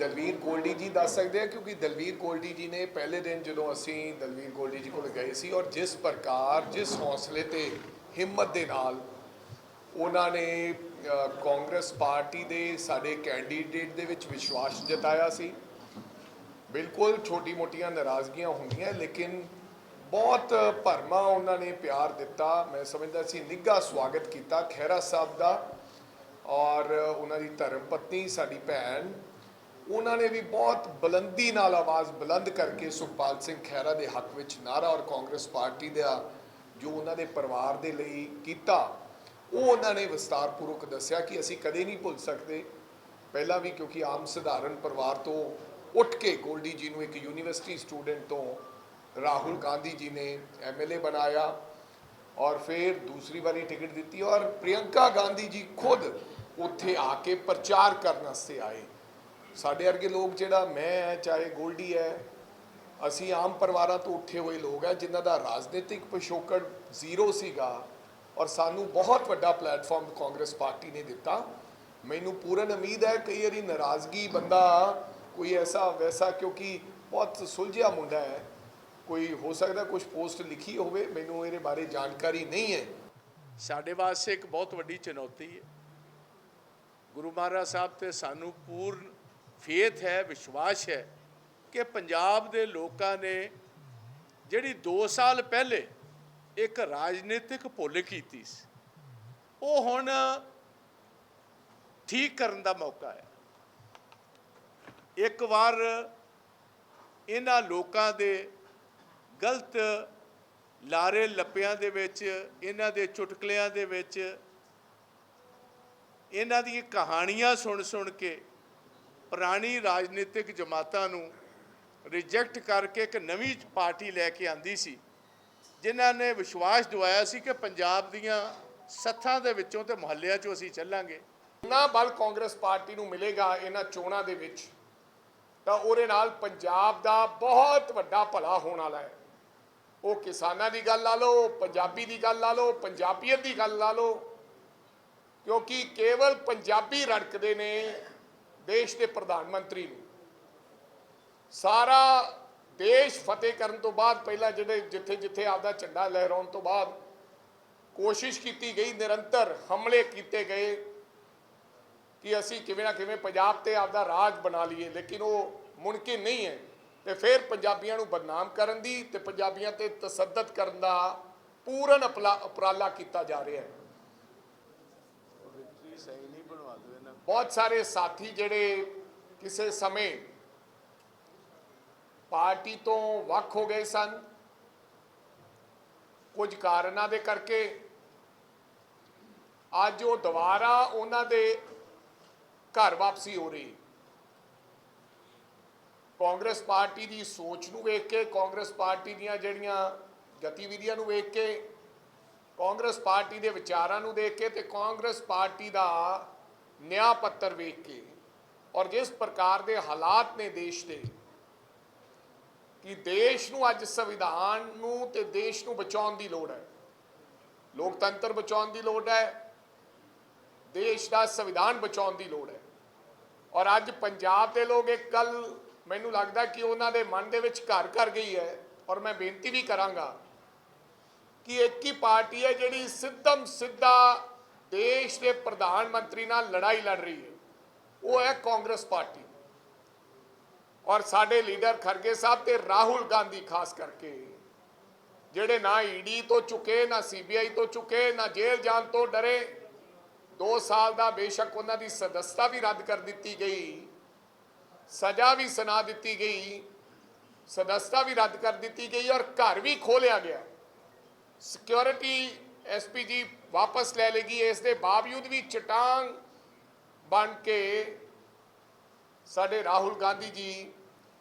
ਦਲਵੀਰ ਗੋਲਡੀ ਜੀ ਦੱਸ ਸਕਦੇ ਆ? ਕਿਉਂਕਿ ਦਲਵੀਰ ਗੋਲਡੀ ਜੀ ਨੇ ਪਹਿਲੇ ਦਿਨ ਜਦੋਂ ਅਸੀਂ ਦਲਵੀਰ ਗੋਲਡੀ ਜੀ ਕੋਲ ਗਏ ਸੀ ਔਰ ਜਿਸ ਪ੍ਰਕਾਰ, ਜਿਸ ਹੌਸਲੇ ਤੇ, ਹਿੰਮਤ ਦੇ ਨਾਲ ਉਹਨਾਂ ਨੇ ਕਾਂਗਰਸ ਪਾਰਟੀ ਦੇ ਸਾਡੇ ਕੈਂਡੀਡੇਟ ਦੇ ਵਿੱਚ ਵਿਸ਼ਵਾਸ ਜਤਾਇਆ ਸੀ। ਬਿਲਕੁਲ ਛੋਟੀ-ਮੋਟੀਆਂ ਨਾਰਾਜ਼ਗੀਆਂ ਹੁੰਦੀਆਂ, ਲੇਕਿਨ ਬਹੁਤ ਭਰਮਾ ਉਹਨਾਂ ਨੇ ਪਿਆਰ ਦਿੱਤਾ। ਮੈਂ ਸਮਝਦਾ ਸੀ ਨਿੱਘਾ ਸਵਾਗਤ ਕੀਤਾ ਖਹਿਰਾ ਸਾਹਿਬ ਦਾ ਔਰ ਉਹਨਾਂ ਦੀ ਧਰਮ ਪਤਨੀ, ਸਾਡੀ ਭੈਣ ਉਹਨਾਂ ਨੇ ਵੀ ਬਹੁਤ ਬੁਲੰਦੀ ਨਾਲ ਆਵਾਜ਼ ਬੁਲੰਦ ਕਰਕੇ ਸੁਖਪਾਲ ਸਿੰਘ ਖਹਿਰਾ ਦੇ ਹੱਕ ਵਿੱਚ ਨਾਰਾ ਔਰ ਕਾਂਗਰਸ ਪਾਰਟੀ ਦਾ ਜੋ ਉਹਨਾਂ ਦੇ ਪਰਿਵਾਰ ਦੇ ਲਈ ਕੀਤਾ, ਉਹ ਉਹਨਾਂ ਨੇ ਵਿਸਤਾਰਪੂਰਵਕ ਦੱਸਿਆ ਕਿ ਅਸੀਂ ਕਦੇ ਨਹੀਂ ਭੁੱਲ ਸਕਦੇ। ਪਹਿਲਾਂ ਵੀ ਕਿਉਂਕਿ ਆਮ ਸਧਾਰਨ ਪਰਿਵਾਰ ਤੋਂ ਉੱਠ ਕੇ ਗੋਲਡੀ ਜੀ ਨੂੰ ਇੱਕ ਯੂਨੀਵਰਸਿਟੀ ਸਟੂਡੈਂਟ ਤੋਂ ਰਾਹੁਲ ਗਾਂਧੀ ਜੀ ਨੇ ਐਮਐਲਏ ਬਣਾਇਆ ਔਰ ਫਿਰ ਦੂਸਰੀ ਵਾਰੀ ਟਿਕਟ ਦਿੱਤੀ ਔਰ ਪ੍ਰਿਯੰਕਾ ਗਾਂਧੀ ਜੀ ਖੁਦ ਉੱਥੇ ਆ ਕੇ ਪ੍ਰਚਾਰ ਕਰਨ ਵਾਸਤੇ ਆਏ। ਸਾਡੇ ਵਰਗੇ ਲੋਕ ਜਿਹੜਾ ਮੈਂ ਹੈ, ਚਾਹੇ ਗੋਲਡੀ ਹੈ, ਅਸੀਂ ਆਮ ਪਰਿਵਾਰਾਂ ਤੋਂ ਉੱਠੇ ਹੋਏ ਲੋਕ ਹੈ, ਜਿਨ੍ਹਾਂ ਦਾ ਰਾਜਨੀਤਿਕ ਪਿਛੋਕੜ ਜ਼ੀਰੋ ਸੀਗਾ ਔਰ ਸਾਨੂੰ ਬਹੁਤ ਵੱਡਾ ਪਲੇਟਫਾਰਮ ਕਾਂਗਰਸ ਪਾਰਟੀ ਨੇ ਦਿੱਤਾ। ਮੈਨੂੰ ਪੂਰਨ ਉਮੀਦ ਹੈ, ਕਈ ਵਾਰੀ ਨਾਰਾਜ਼ਗੀ ਬੰਦਾ ਕੋਈ ਐਸਾ ਵੈਸਾ ਕਿਉਂਕਿ ਬਹੁਤ ਸੁਲਝਿਆ ਮੁੰਡਾ ਹੈ, ਕੋਈ ਹੋ ਸਕਦਾ ਕੁਝ ਪੋਸਟ ਲਿਖੀ ਹੋਵੇ, ਮੈਨੂੰ ਇਹਦੇ ਬਾਰੇ ਜਾਣਕਾਰੀ ਨਹੀਂ ਹੈ। ਸਾਡੇ ਵਾਸਤੇ ਇੱਕ ਬਹੁਤ ਵੱਡੀ ਚੁਣੌਤੀ ਹੈ। ਗੁਰੂ ਮਹਾਰਾਜ ਸਾਹਿਬ ਤੇ ਸਾਨੂੰ ਪੂਰਨ ਫੇਥ ਹੈ, ਵਿਸ਼ਵਾਸ ਹੈ ਕਿ ਪੰਜਾਬ ਦੇ ਲੋਕਾਂ ਨੇ ਜਿਹੜੀ 2 ਸਾਲ ਪਹਿਲੇ ਇੱਕ ਰਾਜਨੀਤਿਕ ਭੁੱਲ ਕੀਤੀ ਸੀ, ਉਹ ਹੁਣ ਠੀਕ ਕਰਨ ਦਾ ਮੌਕਾ ਹੈ। ਇੱਕ ਵਾਰ ਇਹਨਾਂ ਲੋਕਾਂ ਦੇ ਗਲਤ ਲਾਰੇ ਲੱਪਿਆਂ ਦੇ ਵਿੱਚ, ਇਹਨਾਂ ਦੇ ਚੁਟਕਲਿਆਂ ਦੇ ਵਿੱਚ, ਇਹਨਾਂ ਦੀਆਂ ਕਹਾਣੀਆਂ ਸੁਣ ਸੁਣ ਕੇ ਪੁਰਾਣੀ ਰਾਜਨੀਤਿਕ ਜਮਾਤਾਂ ਨੂੰ ਰਿਜੈਕਟ ਕਰਕੇ ਇੱਕ ਨਵੀਂ ਪਾਰਟੀ ਲੈ ਕੇ ਆਂਦੀ ਸੀ, ਜਿਨ੍ਹਾਂ ਨੇ ਵਿਸ਼ਵਾਸ ਦਿਵਾਇਆ ਸੀ ਕਿ ਪੰਜਾਬ ਦੀਆਂ ਸੱਥਾਂ ਦੇ ਵਿੱਚੋਂ ਤੇ ਮੁਹੱਲਿਆਂ 'ਚੋਂ ਅਸੀਂ ਚੱਲਾਂਗੇ। ਨਾ ਬਲ ਕਾਂਗਰਸ ਪਾਰਟੀ ਨੂੰ ਮਿਲੇਗਾ ਇਹਨਾਂ ਚੋਣਾਂ ਦੇ ਵਿੱਚ, ਤਾਂ ਉਹਦੇ ਨਾਲ ਪੰਜਾਬ ਦਾ ਬਹੁਤ ਵੱਡਾ ਭਲਾ ਹੋਣ ਵਾਲਾ ਹੈ। ਉਹ ਕਿਸਾਨਾਂ ਦੀ ਗੱਲ ਲਾ ਲਓ, ਪੰਜਾਬੀ ਦੀ ਗੱਲ ਲਾ ਲਓ, ਪੰਜਾਬੀਅਤ ਦੀ ਗੱਲ ਲਾ ਲਓ, ਕਿਉਂਕਿ ਕੇਵਲ ਪੰਜਾਬੀ ਰੜਕਦੇ ਨੇ ਦੇਸ਼ ਦੇ ਪ੍ਰਧਾਨ ਮੰਤਰੀ ਨੂੰ। ਸਾਰਾ ਦੇਸ਼ ਫਤਿਹ ਕਰਨ ਤੋਂ ਬਾਅਦ ਪਹਿਲਾਂ ਜਿਹੜੇ ਜਿੱਥੇ ਜਿੱਥੇ ਆਪਦਾ ਝੰਡਾ ਲਹਿਰਾਉਣ ਤੋਂ ਬਾਅਦ ਕੋਸ਼ਿਸ਼ ਕੀਤੀ ਗਈ, ਨਿਰੰਤਰ ਹਮਲੇ ਕੀਤੇ ਗਏ ਕਿ ਅਸੀਂ ਕਿਵੇਂ ਨਾ ਕਿਵੇਂ ਪੰਜਾਬ ਤੇ ਆਪਦਾ ਰਾਜ ਬਣਾ ਲਈਏ, ਲੇਕਿਨ ਉਹ ਮੁਮਕਿਨ ਨਹੀਂ ਹੈ। ਤੇ ਫਿਰ ਪੰਜਾਬੀਆਂ ਨੂੰ ਬਦਨਾਮ ਕਰਨ ਦੀ ਤੇ ਪੰਜਾਬੀਆਂ ਤੇ ਤਸੱਦਦ ਕਰਨ ਦਾ ਪੂਰਨ ਅਪਲਾ- ਉਪਰਾਲਾ ਕੀਤਾ ਜਾ ਰਿਹਾ ਹੈ ਵਿਕਟਰੀ ਸਹੀ ਨਹੀਂ ਬਣਵਾ ਦੋ ਇਹਨਾਂ ਬਹੁਤ ਸਾਰੇ ਸਾਥੀ ਜਿਹੜੇ ਕਿਸੇ ਸਮੇਂ ਪਾਰਟੀ ਤੋਂ ਵੱਖ ਹੋ ਗਏ ਸਨ। ਕੁਝ ਕਾਰਨਾਂ ਦੇ ਕਰਕੇ ਅੱਜ ਉਹ ਦੁਬਾਰਾ ਉਹਨਾਂ ਦੇ ਘਰ ਵਾਪਸੀ ਹੋ ਰਹੀ। ਕਾਂਗਰਸ ਪਾਰਟੀ ਦੀ ਸੋਚ ਨੂੰ ਵੇਖ ਕੇ, ਕਾਂਗਰਸ ਪਾਰਟੀ ਦੀਆਂ ਜਿਹੜੀਆਂ ਗਤੀਵਿਧੀਆਂ ਨੂੰ ਵੇਖ ਕੇ, ਕਾਂਗਰਸ ਪਾਰਟੀ ਦੇ ਵਿਚਾਰਾਂ ਨੂੰ ਦੇਖ ਕੇ ਤੇ ਕਾਂਗਰਸ ਪਾਰਟੀ ਦਾ ਨਿਆਂ ਪੱਤਰ ਵੇਖ ਕੇ ਔਰ ਜਿਸ ਪ੍ਰਕਾਰ ਦੇ ਹਾਲਾਤ ਨੇ ਦੇਸ਼ ਦੇ, ਕਿ ਦੇਸ਼ ਨੂੰ ਅੱਜ ਸੰਵਿਧਾਨ ਨੂੰ ਤੇ ਦੇਸ਼ ਨੂੰ ਬਚਾਉਣ ਦੀ ਲੋੜ ਹੈ। ਲੋਕਤੰਤਰ ਬਚਾਉਣ ਦੀ ਲੋੜ ਹੈ, ਦੇਸ਼ ਦਾ ਸੰਵਿਧਾਨ ਬਚਾਉਣ ਦੀ ਲੋੜ ਹੈ। ਔਰ ਅੱਜ ਪੰਜਾਬ ਦੇ ਲੋਕ ਇੱਕ ਗੱਲ ਮੈਨੂੰ ਲੱਗਦਾ ਕਿ ਉਹਨਾਂ ਦੇ ਮਨ ਦੇ ਵਿੱਚ ਘਰ ਕਰ ਗਈ ਹੈ, ਔਰ ਮੈਂ ਬੇਨਤੀ ਵੀ ਕਰਾਂਗਾ ਕਿ ਇੱਕ ਹੀ ਪਾਰਟੀ ਹੈ ਜਿਹੜੀ ਸਿੱਧਮ ਸਿੱਧਾ ਦੇਸ਼ ਦੇ ਪ੍ਰਧਾਨ ਮੰਤਰੀ ਨਾਲ ਲੜਾਈ ਲੜ ਰਹੀ ਹੈ। ਉਹ ਹੈ ਕਾਂਗਰਸ ਪਾਰਟੀ। ਔਰ ਸਾਡੇ ਲੀਡਰ ਖਰਗੇ ਸਾਹਿਬ ਤੇ ਰਾਹੁਲ ਗਾਂਧੀ ਖਾਸ ਕਰਕੇ, ਜਿਹੜੇ ਨਾ ਈਡੀ ਤੋਂ ਚੁੱਕੇ, ਨਾ ਸੀਬੀਆਈ ਤੋਂ ਚੁੱਕੇ, ਨਾ ਜੇਲ੍ਹ ਜਾਣ ਤੋਂ ਡਰੇ 2 ਸਾਲ ਦਾ ਬੇਸ਼ੱਕ ਉਹਨਾਂ ਦੀ ਸਦਸਤਾ ਵੀ ਰੱਦ ਕਰ ਦਿੱਤੀ ਗਈ, ਸਜ਼ਾ ਵੀ ਸੁਣਾ ਦਿੱਤੀ ਗਈ, ਸਦਸਤਾ ਵੀ ਰੱਦ ਕਰ ਦਿੱਤੀ ਗਈ ਔਰ ਘਰ ਵੀ ਖੋਲਿਆ ਗਿਆ। ਸਿਕਿਉਰਿਟੀ ਐਸਪੀਜੀ ਵਾਪਸ ਲੈ ਲੇਗੀ। ਇਸ ਦੇ ਬਾਵਜੂਦ ਵੀ ਚਟਾਂਗ ਬਣ ਕੇ ਸਾਡੇ ਰਾਹੁਲ ਗਾਂਧੀ ਜੀ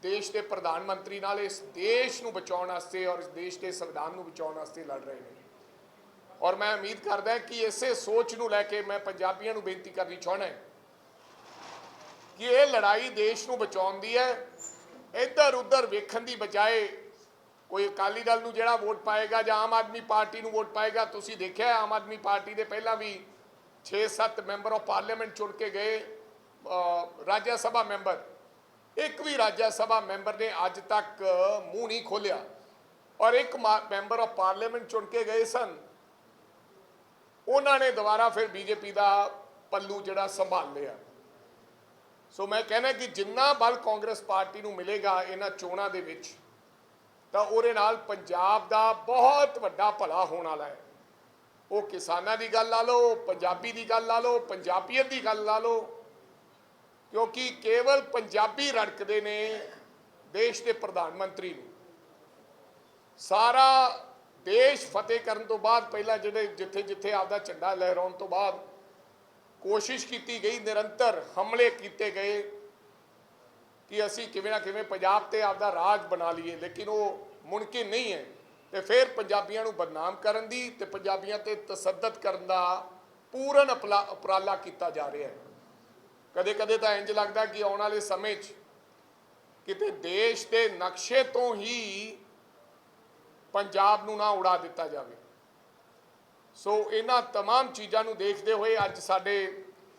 ਦੇਸ਼ ਦੇ ਪ੍ਰਧਾਨ ਮੰਤਰੀ ਨਾਲ ਇਸ ਦੇਸ਼ ਨੂੰ ਬਚਾਉਣ ਵਾਸਤੇ ਔਰ ਇਸ ਦੇਸ਼ ਦੇ ਸੰਵਿਧਾਨ ਨੂੰ ਬਚਾਉਣ ਵਾਸਤੇ ਲੜ ਰਹੇ ਨੇ। ਔਰ ਮੈਂ ਉਮੀਦ ਕਰਦਾ ਕਿ ਇਸੇ ਸੋਚ ਨੂੰ ਲੈ ਕੇ ਮੈਂ ਪੰਜਾਬੀਆਂ ਨੂੰ ਬੇਨਤੀ ਕਰਨੀ ਚਾਹਣਾ ਕਿ ਇਹ ਲੜਾਈ ਦੇਸ਼ ਨੂੰ ਬਚਾਉਣ ਦੀ ਹੈ। ਇੱਧਰ ਉੱਧਰ ਵੇਖਣ ਦੀ ਬਜਾਏ ਕੋਈ ਅਕਾਲੀ ਦਲ ਨੂੰ ਜਿਹੜਾ ਵੋਟ ਪਾਏਗਾ ਜਾਂ ਆਮ ਆਦਮੀ ਪਾਰਟੀ ਨੂੰ ਵੋਟ ਪਾਏਗਾ ਤੁਸੀਂ ਦੇਖਿਆ ਆਮ ਆਦਮੀ ਪਾਰਟੀ ਦੇ ਪਹਿਲਾਂ ਵੀ 6-7 ਮੈਂਬਰ ਆਫ ਪਾਰਲੀਮੈਂਟ ਚੁਣ ਕੇ ਗਏ ਅ, ਰਾਜ ਸਭਾ ਮੈਂਬਰ। ਇੱਕ ਵੀ ਰਾਜ ਸਭਾ ਮੈਂਬਰ ਨੇ ਅੱਜ ਤੱਕ ਮੂੰਹ ਨਹੀਂ ਖੋਲਿਆ ਔਰ ਇੱਕ ਮਾ- ਮੈਂਬਰ ਆਫ ਪਾਰਲੀਮੈਂਟ ਚੁਣ ਕੇ ਗਏ ਸਨ। ਉਹਨਾਂ ਨੇ ਦੁਬਾਰਾ ਫਿਰ ਬੀਜੇਪੀ ਦਾ ਪੱਲੂ ਜਿਹੜਾ ਸੰਭਾਲ ਲਿਆ। ਸੋ ਮੈਂ ਕਹਿੰਦਾ ਕਿ ਜਿੰਨਾ ਬਲ ਕਾਂਗਰਸ ਪਾਰਟੀ ਨੂੰ ਮਿਲੇਗਾ ਇਹਨਾਂ ਚੋਣਾਂ ਦੇ ਵਿੱਚ ਤਾਂ ਉਹਦੇ ਨਾਲ ਪੰਜਾਬ ਦਾ ਬਹੁਤ ਵੱਡਾ ਭਲਾ ਹੋਣ ਵਾਲਾ ਹੈ। ਉਹ ਕਿਸਾਨਾਂ ਦੀ ਗੱਲ ਲਾ ਲਓ, ਪੰਜਾਬੀ ਦੀ ਗੱਲ ਲਾ ਲਓ, ਪੰਜਾਬੀਅਤ ਦੀ ਗੱਲ ਲਾ ਲਓ, ਕਿਉਂਕਿ ਕੇਵਲ ਪੰਜਾਬੀ ਰੜਕਦੇ ਨੇ ਦੇਸ਼ ਦੇ ਪ੍ਰਧਾਨ ਮੰਤਰੀ ਨੂੰ। ਸਾਰਾ ਦੇਸ਼ ਫਤਿਹ ਕਰਨ ਤੋਂ ਬਾਅਦ ਪਹਿਲਾਂ ਜਿਹੜੇ ਜਿੱਥੇ ਜਿੱਥੇ ਆਪਦਾ ਝੰਡਾ ਲਹਿਰਾਉਣ ਤੋਂ ਬਾਅਦ ਕੋਸ਼ਿਸ਼ ਕੀਤੀ ਗਈ, ਨਿਰੰਤਰ ਹਮਲੇ ਕੀਤੇ ਗਏ। ਕਿ ਅਸੀਂ ਕਿਵੇਂ ਨਾ ਕਿਵੇਂ ਪੰਜਾਬ ਤੇ ਆਪਦਾ ਰਾਜ ਬਣਾ ਲਈਏ ਲੇਕਿਨ ਉਹ ਮੁਮਕਿਨ ਨਹੀਂ ਹੈ ਤੇ ਫਿਰ ਪੰਜਾਬੀਆਂ ਨੂੰ ਬਦਨਾਮ ਕਰਨ ਦੀ ਤੇ ਪੰਜਾਬੀਆਂ ਤੇ ਤਸੱਦਦ ਕਰਨ ਦਾ ਪੂਰਨ ਅਪਲਾ- ਉਪਰਾਲਾ ਕੀਤਾ ਜਾ ਰਿਹਾ ਹੈ ਕਦੇ ਕਦੇ ਤਾਂ ਇੰਜ ਲੱਗਦਾ ਕਿ ਆਉਣ ਵਾਲੇ ਸਮੇਂ 'ਚ ਕਿਤੇ ਦੇਸ਼ ਦੇ ਨਕਸ਼ੇ ਤੋਂ ਹੀ ਪੰਜਾਬ ਨੂੰ ਨਾ ਉਡਾ ਦਿੱਤਾ ਜਾਵੇ ਸੋ ਇਹਨਾਂ तमाम ਚੀਜ਼ਾਂ ਨੂੰ ਦੇਖਦੇ ਹੋਏ ਅੱਜ ਸਾਡੇ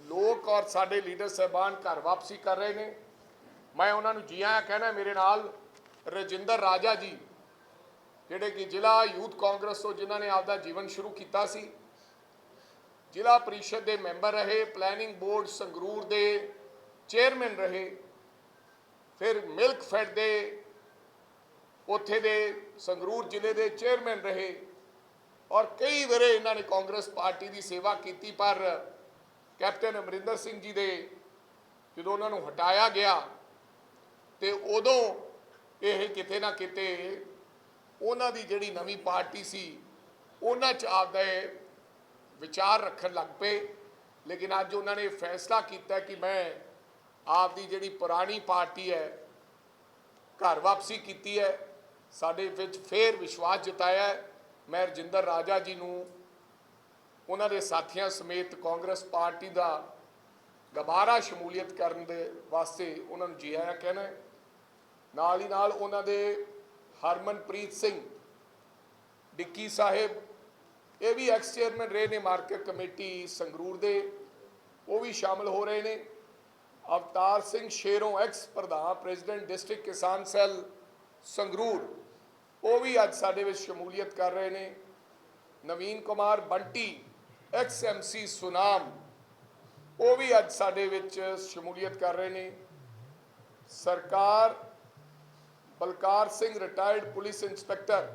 ਲੋਕ ਔਰ ਸਾਡੇ ਲੀਡਰ ਸਹਿਬਾਨ ਘਰ ਵਾਪਸੀ ਕਰ ਰਹੇ ਨੇ ਮੈਂ ਉਹਨਾਂ ਨੂੰ ਜੀ ਆਇਆਂ ਕਹਿਣਾ ਮੇਰੇ ਨਾਲ ਰਜਿੰਦਰ ਰਾਜਾ ਜੀ, ਜਿਹੜੇ ਕਿ ਜ਼ਿਲ੍ਹਾ ਯੂਥ ਕਾਂਗਰਸ ਤੋਂ ਜਿਨ੍ਹਾਂ ਨੇ ਆਪਦਾ ਜੀਵਨ ਸ਼ੁਰੂ ਕੀਤਾ ਸੀ। ਜ਼ਿਲ੍ਹਾ ਪਰਿਸ਼ਦ ਦੇ ਮੈਂਬਰ ਰਹੇ ਪਲੈਨਿੰਗ ਬੋਰਡ ਸੰਗਰੂਰ ਦੇ ਚੇਅਰਮੈਨ ਰਹੇ, ਫਿਰ ਮਿਲਕ ਫੈਡ ਦੇ ਉੱਥੇ ਦੇ ਸੰਗਰੂਰ ਜ਼ਿਲ੍ਹੇ ਦੇ ਚੇਅਰਮੈਨ ਰਹੇ ਔਰ ਕਈ ਵਾਰੇ ਇਹਨਾਂ ਨੇ ਕਾਂਗਰਸ ਪਾਰਟੀ ਦੀ ਸੇਵਾ ਕੀਤੀ, ਪਰ ਕੈਪਟਨ ਅਮਰਿੰਦਰ ਸਿੰਘ ਜੀ ਦੇ ਜਦੋਂ ਉਹਨਾਂ ਨੂੰ ਹਟਾਇਆ ਗਿਆ ਤੇ ਉਦੋਂ ਇਹ ਕਿਤੇ ਨਾ ਕਿਤੇ ਉਹਨਾਂ ਦੀ ਜਿਹੜੀ ਨਵੀਂ ਪਾਰਟੀ ਸੀ, ਉਹਨਾਂ 'ਚ ਆਪਦਾ ਇਹ ਵਿਚਾਰ ਰੱਖਣ ਲੱਗ ਪਏ। ਲੇਕਿਨ ਅੱਜ ਉਹਨਾਂ ਨੇ ਫੈਸਲਾ ਕੀਤਾ ਕਿ ਮੈਂ ਆਪਦੀ ਜਿਹੜੀ ਪੁਰਾਣੀ ਪਾਰਟੀ ਹੈ, ਘਰ ਵਾਪਸੀ ਕੀਤੀ ਹੈ। ਸਾਡੇ ਵਿੱਚ ਫੇਰ ਵਿਸ਼ਵਾਸ ਜਤਾਇਆ ਮੈਂ ਰਜਿੰਦਰ ਰਾਜਾ ਜੀ ਨੂੰ, ਉਹਨਾਂ ਦੇ ਸਾਥੀਆਂ ਸਮੇਤ ਕਾਂਗਰਸ ਪਾਰਟੀ ਦਾ ਦੁਬਾਰਾ ਸ਼ਮੂਲੀਅਤ ਕਰਨ ਦੇ ਵਾਸਤੇ ਉਹਨਾਂ ਨੂੰ ਜੀ ਆਇਆਂ ਕਹਿਣਾ ਨਾਲ ਹੀ ਨਾਲ ਉਹਨਾਂ ਦੇ ਹਰਮਨਪ੍ਰੀਤ ਸਿੰਘ, ਡਿੱਕੀ ਸਾਹਿਬ, ਇਹ ਵੀ ਐਕਸ ਚੇਅਰਮੈਨ ਰਹੇ ਨੇ ਮਾਰਕੀਟ ਕਮੇਟੀ ਸੰਗਰੂਰ ਦੇ, ਉਹ ਵੀ ਸ਼ਾਮਲ ਹੋ ਰਹੇ ਨੇ। ਅਵਤਾਰ ਸਿੰਘ ਸ਼ੇਰੋਂ ਐਕਸ ਪ੍ਰਧਾਨ ਪ੍ਰੈਜ਼ੀਡੈਂਟ ਡਿਸਟ੍ਰਿਕਟ ਕਿਸਾਨ ਸੈੱਲ ਸੰਗਰੂਰ, ਉਹ ਵੀ ਅੱਜ ਸਾਡੇ ਵਿੱਚ ਸ਼ਮੂਲੀਅਤ ਕਰ ਰਹੇ ਨੇ। ਨਵੀਨ ਕੁਮਾਰ ਬੰਟੀ ਐਕਸ ਐਮਸੀ ਸੁਨਾਮ, ਉਹ ਵੀ ਅੱਜ ਸਾਡੇ ਵਿੱਚ ਸ਼ਮੂਲੀਅਤ ਕਰ ਰਹੇ ਨੇ। ਸਰਕਾਰ Balkar Singh retired police inspector.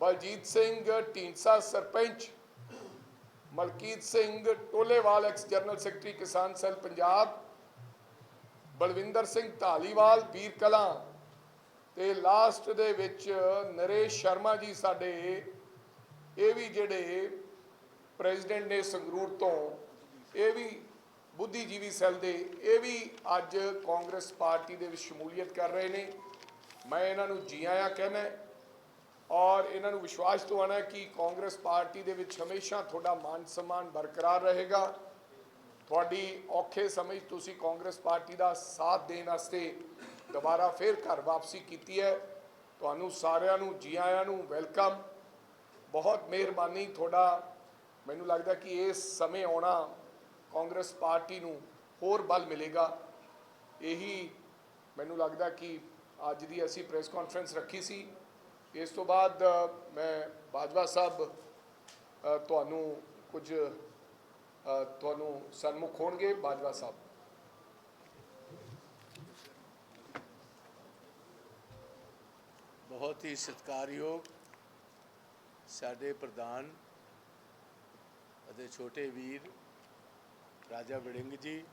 Baljit Singh, Dhindsa sarpanch. Malkit Singh, Tolewal ex general secretary ਕਿਸਾਨ ਸੈੱਲ, ਪੰਜਾਬ। ਬਲਵਿੰਦਰ ਸਿੰਘ ਢਾਲੀਵਾਲ ਵੀਰ ਕਲਾਂ। ਤੇ ਲਾਸਟ ਦੇ ਵਿੱਚ ਨਰੇਸ਼ ਸ਼ਰਮਾ ਜੀ ਸਾਡੇ। ਇਹ ਵੀ ਜਿਹੜੇ ਪ੍ਰੈਜ਼ੀਡੈਂਟ ਨੇ ਸੰਗਰੂਰ ਤੋਂ, ਇਹ ਵੀ ਬੁੱਧੀਜੀਵੀ ਸੈੱਲ ਦੇ, ਇਹ ਵੀ ਅੱਜ ਕਾਂਗਰਸ ਪਾਰਟੀ ਦੇ ਵਿੱਚ ਸ਼ਮੂਲੀਅਤ ਕਰ ਰਹੇ ਨੇ। ਮੈਂ ਇਹਨਾਂ ਨੂੰ ਜੀ ਆਇਆਂ ਕਹਿਣਾ ਔਰ ਇਹਨਾਂ ਨੂੰ ਵਿਸ਼ਵਾਸ ਦਿਵਾਉਣਾ ਕਿ ਕਾਂਗਰਸ ਪਾਰਟੀ ਦੇ ਵਿੱਚ ਹਮੇਸ਼ਾ ਤੁਹਾਡਾ ਮਾਨ ਸਨਮਾਨ ਬਰਕਰਾਰ ਰਹੇਗਾ। ਤੁਹਾਡੀ ਔਖੇ ਸਮੇਂ 'ਚ ਤੁਸੀਂ ਕਾਂਗਰਸ ਪਾਰਟੀ ਦਾ ਸਾਥ ਦੇਣ ਵਾਸਤੇ ਦੁਬਾਰਾ ਫਿਰ ਘਰ ਵਾਪਸੀ ਕੀਤੀ ਹੈ। ਤੁਹਾਨੂੰ ਸਾਰਿਆਂ ਨੂੰ, ਜੀ ਆਇਆਂ ਨੂੰ ਵੈਲਕਮ। ਬਹੁਤ ਮਿਹਰਬਾਨੀ ਤੁਹਾਡਾ। ਮੈਨੂੰ ਲੱਗਦਾ ਕਿ ਇਸ ਸਮੇਂ ਆਉਣਾ ਕਾਂਗਰਸ ਪਾਰਟੀ ਨੂੰ ਹੋਰ ਬਲ ਮਿਲੇਗਾ। ਇਹੀ ਮੈਨੂੰ ਲੱਗਦਾ ਕਿ ਅੱਜ ਦੀ ਅਸੀਂ ਪ੍ਰੈਸ ਕਾਨਫਰੰਸ ਰੱਖੀ ਸੀ। ਇਸ ਤੋਂ ਬਾਅਦ ਮੈਂ ਬਾਜਵਾ ਸਾਹਿਬ ਤੁਹਾਨੂੰ ਕੁਝ ਤੁਹਾਨੂੰ ਸਨਮੁਖ ਹੋਣਗੇ। ਬਾਜਵਾ ਸਾਹਿਬ। ਬਹੁਤ ਹੀ ਸਤਿਕਾਰਯੋਗ ਸਾਡੇ ਪ੍ਰਧਾਨ ਅਤੇ ਛੋਟੇ ਵੀਰ ਰਾਜਾ ਵੜਿੰਗ ਜੀ,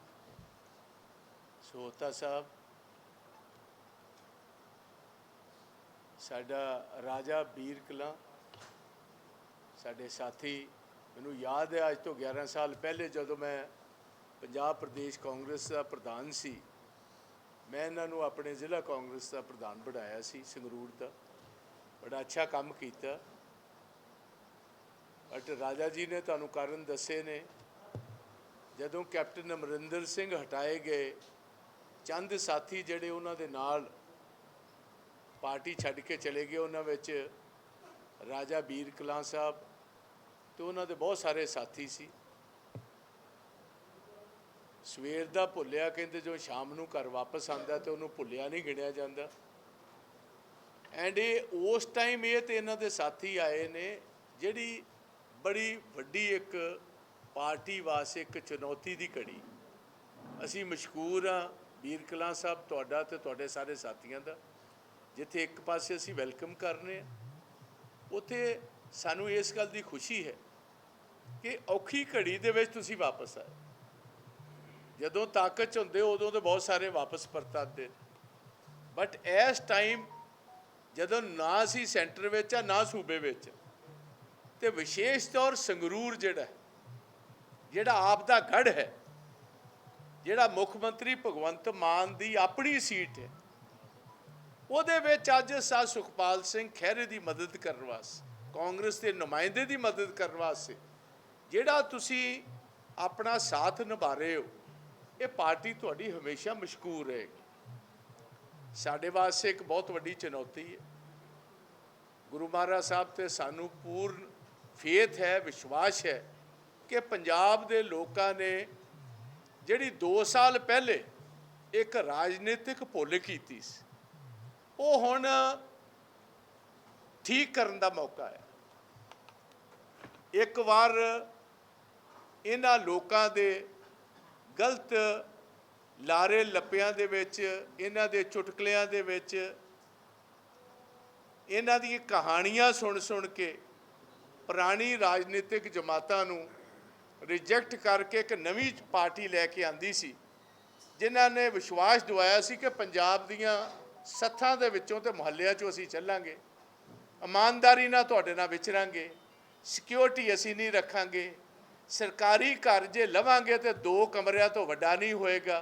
ਸੋਹਤਾ ਸਾਹਿਬ, ਸਾਡਾ ਰਾਜਾ ਬੀਰ ਕਲਾਂ, ਸਾਡੇ ਸਾਥੀ, ਮੈਨੂੰ ਯਾਦ ਹੈ ਅੱਜ ਤੋਂ 11 ਸਾਲ ਪਹਿਲੇ ਜਦੋਂ ਮੈਂ ਪੰਜਾਬ ਪ੍ਰਦੇਸ਼ ਕਾਂਗਰਸ ਦਾ ਪ੍ਰਧਾਨ ਸੀ, ਮੈਂ ਇਹਨਾਂ ਨੂੰ ਆਪਣੇ ਜ਼ਿਲ੍ਹਾ ਕਾਂਗਰਸ ਦਾ ਪ੍ਰਧਾਨ ਬਣਾਇਆ ਸੀ, ਸੰਗਰੂਰ ਦਾ। ਬੜਾ ਅੱਛਾ ਕੰਮ ਕੀਤਾ। ਅਟ ਰਾਜਾ ਜੀ ਨੇ ਤੁਹਾਨੂੰ ਕਾਰਨ ਦੱਸੇ ਨੇ ਜਦੋਂ ਕੈਪਟਨ ਅਮਰਿੰਦਰ ਸਿੰਘ ਹਟਾਏ ਗਏ, ਚੰਦ ਸਾਥੀ ਜਿਹੜੇ ਉਹਨਾਂ ਦੇ ਨਾਲ ਪਾਰਟੀ ਛੱਡ ਕੇ ਚਲੇ ਗਏ, ਉਹਨਾਂ ਵਿੱਚ ਰਾਜਾ ਬੀਰ ਕਲਾਂ ਸਾਹਿਬ ਤੇ ਉਹਨਾਂ ਦੇ ਬਹੁਤ ਸਾਰੇ ਸਾਥੀ ਸੀ। ਸਵੇਰ ਦਾ ਭੁੱਲਿਆ, ਕਹਿੰਦੇ ਜੋ ਸ਼ਾਮ ਨੂੰ ਘਰ ਵਾਪਸ ਆਂਦਾ ਤੇ ਉਹਨੂੰ ਭੁੱਲਿਆ ਨਹੀਂ ਗਿਣਿਆ ਜਾਂਦਾ। ਐਂਡ ਇਹ ਉਸ ਟਾਈਮ ਇਹ ਤੇ ਇਹਨਾਂ ਦੇ ਸਾਥੀ ਆਏ ਨੇ, ਜਿਹੜੀ ਬੜੀ ਵੱਡੀ ਇੱਕ ਪਾਰਟੀ ਵਾਸਤੇ ਇੱਕ ਚੁਣੌਤੀ ਦੀ ਘੜੀ। ਅਸੀਂ ਮਸ਼ਕੂਰ ਹਾਂ ਵੀਰ ਕਲਾਂ ਸਾਹਿਬ ਤੁਹਾਡਾ ਤੇ ਤੁਹਾਡੇ ਸਾਰੇ ਸਾਥੀਆਂ ਦਾ, ਜਿੱਥੇ ਇੱਕ ਪਾਸੇ ਅਸੀਂ ਵੈਲਕਮ ਕਰ ਰਹੇ ਆ। ਉਥੇ ਸਾਨੂੰ ਇਸ ਗੱਲ ਦੀ ਖੁਸ਼ੀ ਹੈ ਕਿ ਔਖੀ ਘੜੀ ਦੇ ਵਿੱਚ ਤੁਸੀਂ ਵਾਪਸ ਆਏ। ਜਦੋਂ ਤਾਕਤ 'ਚ ਹੁੰਦੇ, ਉਦੋਂ ਤੇ ਬਹੁਤ ਸਾਰੇ ਵਾਪਸ ਪਰਤਾਦੇ ਬਟ ਇਸ ਟਾਈਮ ਜਦੋਂ ਨਾ ਸੀ ਸੈਂਟਰ ਵਿੱਚ ਆ, ਨਾ ਸੂਬੇ ਵਿੱਚ, ਤੇ ਵਿਸ਼ੇਸ਼ ਤੌਰ ਸੰਗਰੂਰ ਜਿਹੜਾ ਜਿਹੜਾ ਆਪ ਦਾ ਗੜ ਹੈ, ਜਿਹੜਾ ਮੁੱਖ ਮੰਤਰੀ ਭਗਵੰਤ ਮਾਨ ਦੀ ਆਪਣੀ ਸੀਟ ਹੈ, ਉਹਦੇ ਵਿੱਚ ਅੱਜ ਸਾ ਸੁਖਪਾਲ ਸਿੰਘ ਖਹਿਰੇ ਦੀ ਮਦਦ ਕਰਨ ਵਾਸਤੇ, ਕਾਂਗਰਸ ਦੇ ਨੁਮਾਇੰਦੇ ਦੀ ਮਦਦ ਕਰਨ ਵਾਸਤੇ, ਜਿਹੜਾ ਤੁਸੀਂ ਆਪਣਾ ਸਾਥ ਨਿਭਾ ਰਹੇ ਹੋ, ਇਹ ਪਾਰਟੀ ਤੁਹਾਡੀ ਹਮੇਸ਼ਾ ਮਸ਼ਕੂਰ ਰਹੇਗੀ। ਸਾਡੇ ਵਾਸਤੇ ਇੱਕ ਬਹੁਤ ਵੱਡੀ ਚੁਣੌਤੀ ਹੈ। ਗੁਰੂ ਮਹਾਰਾਜ ਸਾਹਿਬ ਤੇ ਸਾਨੂੰ ਪੂਰਨ ਫੇਥ ਹੈ, ਵਿਸ਼ਵਾਸ ਹੈ ਕਿ ਪੰਜਾਬ ਦੇ ਲੋਕਾਂ ਨੇ ਜਿਹੜੀ 2 ਸਾਲ ਪਹਿਲੇ ਇੱਕ ਰਾਜਨੀਤਿਕ ਭੁੱਲ ਕੀਤੀ ਸੀ, ਉਹ ਹੁਣ ਠੀਕ ਕਰਨ ਦਾ ਮੌਕਾ ਹੈ। ਇੱਕ ਵਾਰ ਇਹਨਾਂ ਲੋਕਾਂ ਦੇ ਗਲਤ ਲਾਰੇ ਲੱਪਿਆਂ ਦੇ ਵਿੱਚ, ਇਹਨਾਂ ਦੇ ਚੁਟਕਲਿਆਂ ਦੇ ਵਿੱਚ, ਇਹਨਾਂ ਦੀਆਂ ਕਹਾਣੀਆਂ ਸੁਣ ਸੁਣ ਕੇ ਪੁਰਾਣੀ ਰਾਜਨੀਤਿਕ ਜਮਾਤਾਂ ਨੂੰ ਰਿਜੈਕਟ ਕਰਕੇ ਇੱਕ ਨਵੀਂ ਪਾਰਟੀ ਲੈ ਕੇ ਆਂਦੀ ਸੀ, ਜਿਨ੍ਹਾਂ ਨੇ ਵਿਸ਼ਵਾਸ ਦਿਵਾਇਆ ਸੀ ਕਿ ਪੰਜਾਬ ਦੀਆਂ ਸੱਥਾਂ ਦੇ ਵਿੱਚੋਂ ਤੇ ਮੁਹੱਲਿਆਂ 'ਚੋਂ ਅਸੀਂ ਚੱਲਾਂਗੇ, ਇਮਾਨਦਾਰੀ ਨਾਲ ਤੁਹਾਡੇ ਨਾਲ ਵਿਚਰਾਂਗੇ ਸਿਕਿਉਰਿਟੀ ਅਸੀਂ ਨਹੀਂ ਰੱਖਾਂਗੇ, ਸਰਕਾਰੀ ਘਰ ਜੇ ਲਵਾਂਗੇ ਤੇ ਦੋ ਕਮਰਿਆਂ ਤੋਂ ਵੱਡਾ ਨਹੀਂ ਹੋਏਗਾ,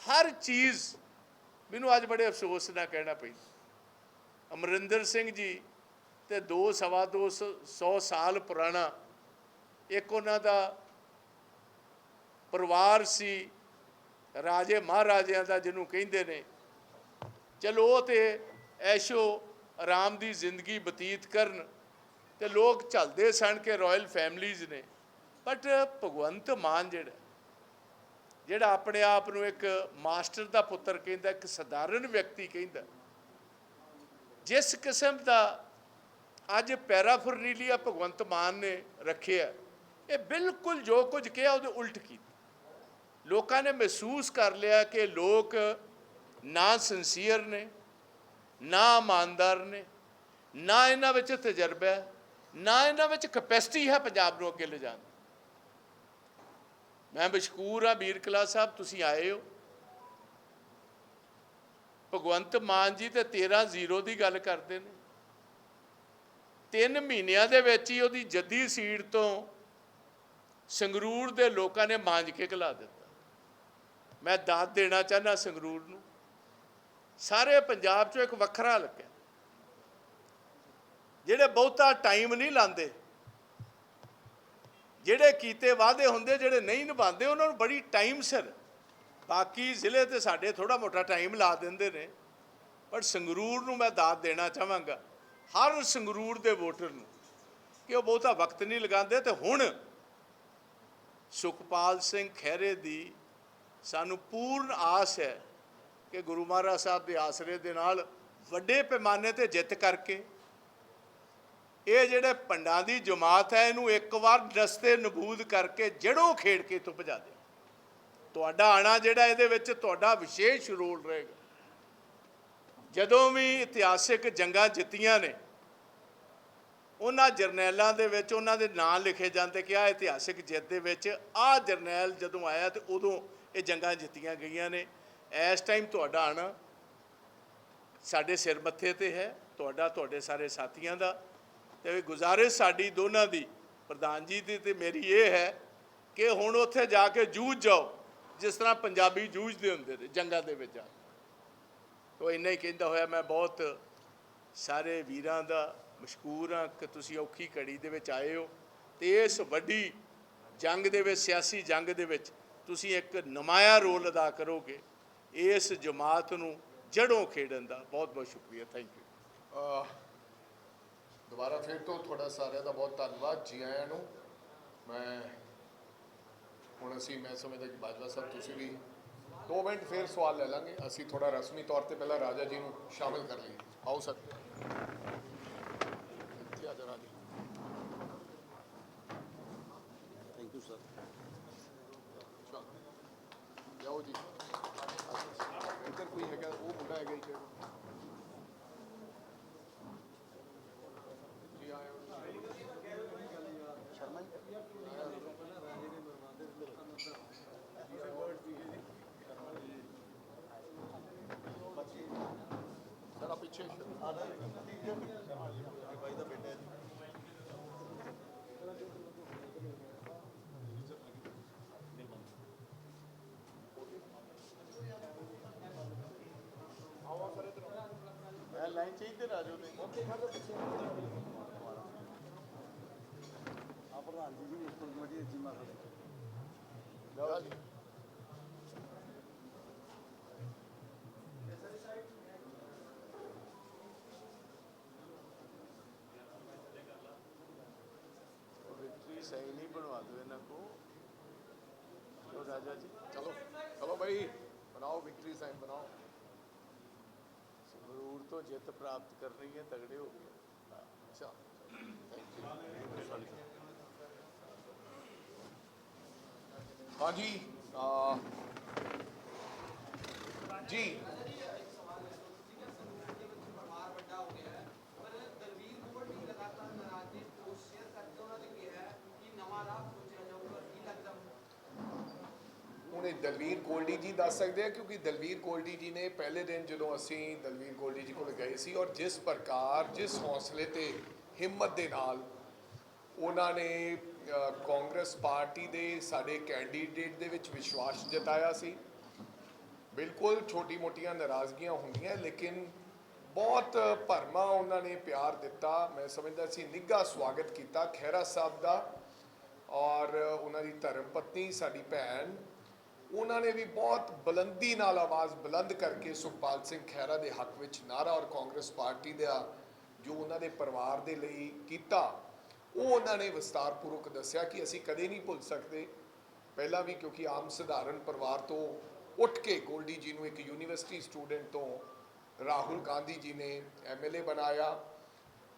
ਹਰ ਚੀਜ਼ ਮੈਨੂੰ ਅੱਜ ਬੜੇ ਅਫਸੋਸ ਨਾਲ ਕਹਿਣਾ ਪਈ। ਅਮਰਿੰਦਰ ਸਿੰਘ ਜੀ ਤੇ ਦੋ ਸਵਾ ਦੋ ਸੌ ਸੌ ਸਾਲ ਪੁਰਾਣਾ ਇੱਕ ਉਹਨਾਂ ਦਾ ਪਰਿਵਾਰ ਸੀ, ਰਾਜੇ ਮਹਾਰਾਜਿਆਂ ਦਾ ਜਿਹਨੂੰ ਕਹਿੰਦੇ ਨੇ। ਚਲੋ ਉਹ ਤੇ ਐਸ਼ੋ ਆਰਾਮ ਦੀ ਜ਼ਿੰਦਗੀ ਬਤੀਤ ਕਰਨ ਤੇ ਲੋਕ ਝਲਦੇ ਸਨ ਕਿ ਰਾਇਲ ਫੈਮਲੀਜ਼ ਨੇ। ਬਟ ਭਗਵੰਤ ਮਾਨ ਜਿਹੜਾ ਜਿਹੜਾ ਆਪਣੇ ਆਪ ਨੂੰ ਇੱਕ ਮਾਸਟਰ ਦਾ ਪੁੱਤਰ ਕਹਿੰਦਾ, ਇੱਕ ਸਧਾਰਨ ਵਿਅਕਤੀ ਕਹਿੰਦਾ, ਜਿਸ ਕਿਸਮ ਦਾ ਅੱਜ ਪੈਰਾਫਰਨੀਲੀਆ ਭਗਵੰਤ ਮਾਨ ਨੇ ਰੱਖਿਆ ਇਹ ਬਿਲਕੁਲ ਜੋ ਕੁਝ ਕਿਹਾ ਉਹਦੇ ਉਲਟ ਕੀਤਾ। ਲੋਕਾਂ ਨੇ ਮਹਿਸੂਸ ਕਰ ਲਿਆ ਕਿ ਲੋਕ ਨਾ ਸਿੰਸੀਅਰ ਨੇ, ਨਾ ਇਮਾਨਦਾਰ ਨੇ, ਨਾ ਇਹਨਾਂ ਵਿੱਚ ਤਜਰਬਾ ਹੈ, ਨਾ ਇਹਨਾਂ ਵਿੱਚ ਕਪੈਸਿਟੀ ਹੈ ਪੰਜਾਬ ਨੂੰ ਅੱਗੇ ਲਿਜਾਣ ਮੈਂ ਬਸ਼ਕੂਰ ਹਾਂ ਵੀਰ ਕਲਾ ਸਾਹਿਬ, ਤੁਸੀਂ ਆਏ ਹੋ। ਭਗਵੰਤ ਮਾਨ ਜੀ ਤੇ 13 ਜ਼ੀਰੋ ਦੀ ਗੱਲ ਕਰਦੇ ਨੇ। ਤਿੰਨ ਮਹੀਨਿਆਂ ਦੇ ਵਿੱਚ ਹੀ ਉਹਦੀ ਜੱਦੀ ਸੀਟ ਤੋਂ ਸੰਗਰੂਰ ਦੇ ਲੋਕਾਂ ਨੇ ਮਾਂਜ ਕੇ ਖਿਲਾ ਦਿੱਤਾ। ਮੈਂ ਦਾਤ ਦੇਣਾ ਚਾਹਨਾ ਸੰਗਰੂਰ ਨੂੰ। ਸਾਰੇ ਪੰਜਾਬ 'ਚੋਂ ਇੱਕ ਵੱਖਰਾ ਲੱਗਿਆ ਜਿਹੜੇ ਬਹੁਤਾ ਟਾਈਮ ਨਹੀਂ ਲਾਉਂਦੇ, ਜਿਹੜੇ ਕੀਤੇ ਵਾਅਦੇ ਹੁੰਦੇ, ਜਿਹੜੇ ਨਹੀਂ ਨਿਭਾਉਂਦੇ, ਉਹਨਾਂ ਨੂੰ ਬੜੀ ਟਾਈਮ ਸਿਰ ਬਾਕੀ ਜ਼ਿਲ੍ਹੇ ਤੇ ਸਾਡੇ ਥੋੜਾ ਮੋਟਾ ਟਾਈਮ ਲਾ ਦਿੰਦੇ ਨੇ। ਪਰ ਸੰਗਰੂਰ ਨੂੰ ਮੈਂ ਦਾਤ ਦੇਣਾ ਚਾਹਾਂਗਾ। ਹਰ ਸੰਗਰੂਰ ਦੇ ਵੋਟਰ ਨੂੰ ਕਿ ਉਹ ਬਹੁਤਾ ਵਕਤ ਨਹੀਂ ਲਗਾਉਂਦੇ ਤੇ ਹੁਣ ਸੁਖਪਾਲ ਸਿੰਘ ਖਹਿਰੇ ਦੀ ਸਾਨੂੰ ਪੂਰਨ ਆਸ ਹੈ ਕਿ ਗੁਰੂ ਮਹਾਰਾਜ ਸਾਹਿਬ ਦੇ ਆਸਰੇ ਦੇ ਨਾਲ ਵੱਡੇ ਪੈਮਾਨੇ ਤੇ ਜਿੱਤ ਕਰਕੇ ਇਹ ਜਿਹੜੇ ਪੰਡਾਂ ਦੀ ਜਮਾਤ ਹੈ, ਇਹਨੂੰ ਇੱਕ ਵਾਰ ਰਸਤੇ ਨਬੂਦ ਕਰਕੇ ਜੜੋਂ ਖੇਡ ਕੇ ਤੋਂ ਭਜਾ ਦੇ। ਤੁਹਾਡਾ ਆਣਾ ਜਿਹੜਾ ਇਹਦੇ ਵਿੱਚ ਤੁਹਾਡਾ ਵਿਸ਼ੇਸ਼ ਰੋਲ ਰਹੇਗਾ। ਜਦੋਂ ਵੀ ਇਤਿਹਾਸਿਕ ਜੰਗਾਂ ਜਿੱਤੀਆਂ ਨੇ ਉਹਨਾਂ ਜਰਨੈਲਾਂ ਦੇ ਵਿੱਚ ਉਹਨਾਂ ਦੇ ਨਾਂ ਲਿਖੇ ਜਾਂਦੇ ਕਿ ਆ ਇਤਿਹਾਸਿਕ ਜਿੱਤ ਦੇ ਵਿੱਚ ਆ ਜਰਨੈਲ ਜਦੋਂ ਆਇਆ ਤੇ ਉਦੋਂ ਇਹ ਜੰਗਾਂ ਜਿੱਤੀਆਂ ਗਈਆਂ ਨੇ। ਇਸ ਟਾਈਮ ਤੁਹਾਡਾ ਆਣਾ ਸਾਡੇ ਸਿਰ ਮੱਥੇ ਤੇ ਹੈ, ਤੁਹਾਡਾ, ਤੁਹਾਡੇ ਸਾਰੇ ਸਾਥੀਆਂ ਦਾ। ਤੇ ਗੁਜ਼ਾਰਿਸ਼ ਸਾਡੀ ਦੋਨਾਂ ਦੀ, ਪ੍ਰਧਾਨ ਜੀ ਦੀ ਤੇ ਮੇਰੀ ਇਹ ਹੈ ਕਿ ਹੁਣ ਉੱਥੇ ਜਾ ਕੇ ਜੂਝ ਜਾਓ, ਜਿਸ ਤਰ੍ਹਾਂ ਪੰਜਾਬੀ ਜੂਝਦੇ ਹੁੰਦੇ ਨੇ ਜੰਗਾਂ ਦੇ ਵਿੱਚ ਜਾ ਤੋ ਇੰਨਾ ਹੀ ਕਹਿੰਦਾ ਹੋਇਆ, ਮੈਂ ਬਹੁਤ ਸਾਰੇ ਵੀਰਾਂ ਦਾ ਮਸ਼ਕੂਰ ਹਾਂ ਕਿ ਤੁਸੀਂ ਔਖੀ ਘੜੀ ਦੇ ਵਿੱਚ ਆਏ ਹੋ ਤੇ ਇਸ ਵੱਡੀ ਜੰਗ ਦੇ ਵਿੱਚ, ਸਿਆਸੀ ਜੰਗ ਦੇ ਵਿੱਚ ਤੁਸੀਂ ਇੱਕ ਨਮਾਇਆ ਰੋਲ ਅਦਾ ਕਰੋਗੇ। ਇਸ ਜਮਾਤ ਨੂੰ ਜੜੋਂ ਖੇਡਣ ਦਾ ਬਹੁਤ ਬਹੁਤ ਸ਼ੁਕਰੀਆ। ਥੈਂਕ ਯੂ ਦੁਬਾਰਾ ਫਿਰ ਤੋਂ ਤੁਹਾਡਾ ਸਾਰਿਆਂ ਦਾ ਬਹੁਤ ਧੰਨਵਾਦ ਜੀ ਆਇਆਂ ਨੂੰ। ਮੈਂ ਹੁਣ ਅਸੀਂ, ਮੈਂ ਸਮਝਦਾ ਕਿ ਬਾਜਵਾ ਸਾਹਿਬ, ਤੁਸੀਂ ਵੀ 2 ਮਿੰਟ ਫੇਰ ਸਵਾਲ ਲੈ ਲਾਂਗੇ। ਅਸੀਂ ਥੋੜਾ ਰਸਮੀ ਤੌਰ ਤੇ ਪਹਿਲਾਂ ਰਾਜਾ ਜੀ ਨੂੰ ਸ਼ਾਮਿਲ ਕਰ ਲਈਏ। ਆਓ ਸਰ। ਇੱਥੇ ਆ ਜਾ ਰਾਜਾ ਜਾਓ ਜੀ ਇੱਧਰ ਕੋਈ ਹੈਗਾ ਉਹ ਮੁੰਡਾ ਹੈਗਾ ਜੀ ਪਿੱਛੇ ਮੈਂ ਲਾਈਨ ਚ ਇੱਧਰ ਆ ਜਾਓ ਤੇ ਆ ਪ੍ਰਧਾਨ ਜੀ ਜੀ ਸਕੂਲ ਕਮੇਟੀ ਦੀ ਚੀਮਾ ਲਓ ਜੀ ਵਿਕਟਰੀ ਸਹੀ ਨਹੀਂ ਬਣਵਾ ਦਿਓ ਇਹਨਾਂ ਕੋ ਲੋ ਰਾਜਾ ਜੀ ਚਲੋ ਚਲੋ ਭਾਈ ਬਣਾਓ ਵਿਕਟਰੀ ਸਾਈਨ ਬਣਾਓ ਸੰਗਰੂਰ ਤੋਂ ਜਿੱਤ ਪ੍ਰਾਪਤ ਕਰਨੀ ਹੈ ਤਗੜੇ ਹੋ ਗਏ ਅੱਛਾ ਥੈਂਕ ਯੂ ਹਾਂਜੀ ਆ ਜੀ ਪਰਿਵਾਰ ਵੱਡਾ ਹੋ ਗਿਆ ਹੈ ਪਰ ਦਲਵੀਰ ਕੋਲ ਵੀ ਲਗਾਤਾਰ ਨਾਰਾਜ਼ਗੀ ਪੋਸਟ ਸ਼ੇਅਰ ਕਰਕੇ ਉਹਨਾਂ ਨੇ ਕਿਹਾ ਹੈ ਕਿ ਨਵਾਂ ਰਾਹ ਸੋਚਿਆ ਜਾਊਗਾ ਕੀ ਲੱਗਦਾ ਹੁਣ ਇਹ ਦਲਵੀਰ ਗੋਲਡੀ ਜੀ ਦੱਸ ਸਕਦੇ ਆ? ਕਿਉਂਕਿ ਦਲਵੀਰ ਗੋਲਡੀ ਜੀ ਨੇ ਪਹਿਲੇ ਦਿਨ ਜਦੋਂ ਅਸੀਂ ਦਲਵੀਰ ਗੋਲਡੀ ਜੀ ਕੋਲ ਗਏ ਸੀ ਔਰ ਜਿਸ ਪ੍ਰਕਾਰ, ਜਿਸ ਹੌਸਲੇ ਤੇ, ਹਿੰਮਤ ਦੇ ਨਾਲ ਉਹਨਾਂ ਨੇ ਕਾਂਗਰਸ ਪਾਰਟੀ ਦੇ ਸਾਡੇ ਕੈਂਡੀਡੇਟ ਦੇ ਵਿੱਚ ਵਿਸ਼ਵਾਸ ਜਤਾਇਆ ਸੀ। ਬਿਲਕੁਲ ਛੋਟੀ-ਮੋਟੀਆਂ ਨਾਰਾਜ਼ਗੀਆਂ ਹੁੰਦੀਆਂ, ਲੇਕਿਨ ਬਹੁਤ ਭਰਮਾ ਉਹਨਾਂ ਨੇ ਪਿਆਰ ਦਿੱਤਾ। ਮੈਂ ਸਮਝਦਾ ਸੀ ਨਿੱਘਾ ਸਵਾਗਤ ਕੀਤਾ ਖਹਿਰਾ ਸਾਹਿਬ ਦਾ ਔਰ ਉਹਨਾਂ ਦੀ ਧਰਮ ਪਤਨੀ, ਸਾਡੀ ਭੈਣ ਉਹਨਾਂ ਨੇ ਵੀ ਬਹੁਤ ਬੁਲੰਦੀ ਨਾਲ ਆਵਾਜ਼ ਬੁਲੰਦ ਕਰਕੇ ਸੁਖਪਾਲ ਸਿੰਘ ਖਹਿਰਾ ਦੇ ਹੱਕ ਵਿੱਚ ਨਾਰਾ ਔਰ ਕਾਂਗਰਸ ਪਾਰਟੀ ਦਾ ਜੋ ਉਹਨਾਂ ਦੇ ਪਰਿਵਾਰ ਦੇ ਲਈ ਕੀਤਾ, ਉਹ ਉਹਨਾਂ ਨੇ ਵਿਸਤਾਰਪੂਰਵਕ ਦੱਸਿਆ ਕਿ ਅਸੀਂ ਕਦੇ ਨਹੀਂ ਭੁੱਲ ਸਕਦੇ। ਪਹਿਲਾਂ ਵੀ ਕਿਉਂਕਿ ਆਮ ਸਧਾਰਨ ਪਰਿਵਾਰ ਤੋਂ ਉੱਠ ਕੇ ਗੋਲਡੀ ਜੀ ਨੂੰ ਇੱਕ ਯੂਨੀਵਰਸਿਟੀ ਸਟੂਡੈਂਟ ਤੋਂ ਰਾਹੁਲ ਗਾਂਧੀ ਜੀ ਨੇ ਐਮਐਲਏ ਬਣਾਇਆ